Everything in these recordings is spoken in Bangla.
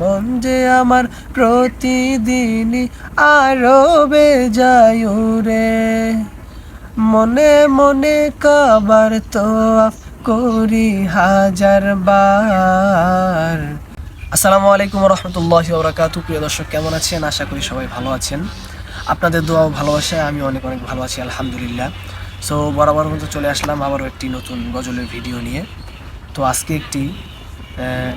মন যে আমার প্রতিদিনই আরও বেজায়ু রে। মনে মনে কাবার তো করি হাজার বার। আসসালামু আলাইকুম রহমতুল্লাহ ওবরাকাতু প্রিয় দর্শক, কেমন আছেন? আশা করি সবাই ভালো আছেন। আপনাদের দোয়া ও ভালোবাসায় আমি অনেক অনেক ভালো আছি, আলহামদুলিল্লাহ। সো, বরাবর মতো চলে আসলাম আবারও একটি নতুন গজলের ভিডিও নিয়ে। তো আজকে একটি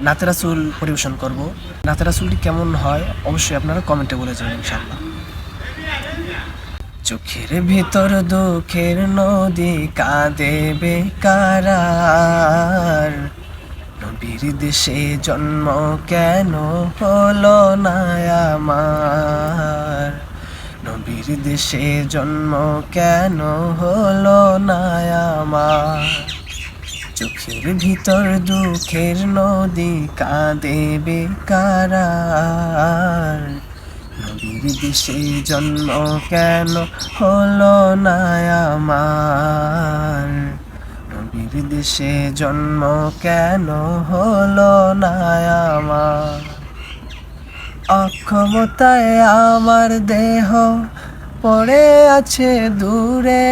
নাতেরাসুল পরিবেশন করব। নাতেরাসুলটি কেমন হয় অবশ্যই আপনারা কমেন্টে বলে যাবেন, ইনশাআল্লাহ। চোখের ভিতর দুঃখের নদী কাঁদে বেকারার। নবীর দেশে জন্ম কেন হলো না আমার? নবীর দেশে জন্ম কেন হলো না চোখের ভিতর দুঃখের নদী কাঁদে বেকারার। নবীর দেশে জন্ম কেন হলো না আমার? নবীর দেশে জন্ম কেন হলো না আমার? অক্ষমতায় আমার দেহ পড়ে আছে দূরে।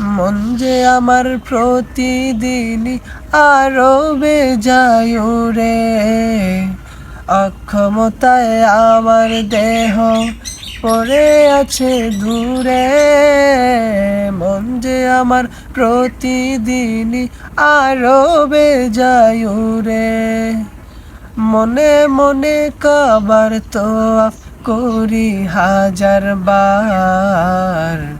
মন যে আমার প্রতিদিনই আরও বেজায়ু রে। অক্ষমতায় আমার দেহ পড়ে আছে দূরে। মন যে আমার প্রতিদিনই আরও বেজায়ু রে। মনে মনে কাবার তো করি হাজার বার।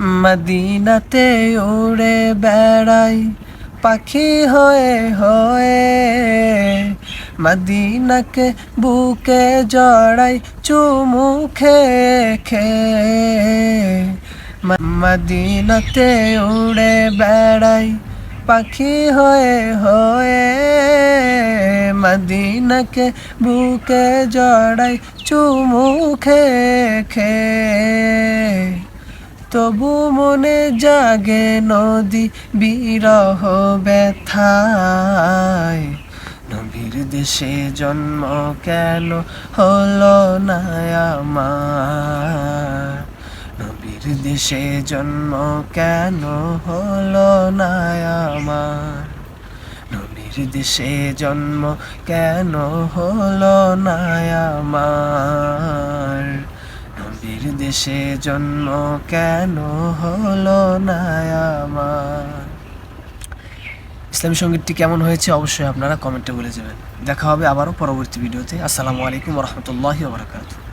মদিনাতে উড়ে বেড়াই, পাখি হয়ে হয়ে। মদিনাকে বুকে জড়াই, চুমু খে মদিনাতে উড়ে বেড়াই, পাখি হয়ে হয়ে। মদিনাকে বুকে জড়াই, চুমু খে তবু মনে জাগে নদী বিরহ ব্যথায়। নবীর দেশে জন্ম কেন হলো না আমার? নবীর দেশে জন্ম কেন হলো না আমার? নবীর দেশে জন্ম কেন হলো না আমার? নবীর দেশে জন্ম কেন হলো না আমার? ইসলামী সঙ্গীতটি কেমন হয়েছে অবশ্যই আপনারা কমেন্টে বলে যাবেন। দেখা হবে আবারও পরবর্তী ভিডিওতে। আসসালামু আলাইকুম রহমতুল্লাহি বারকাতুহ।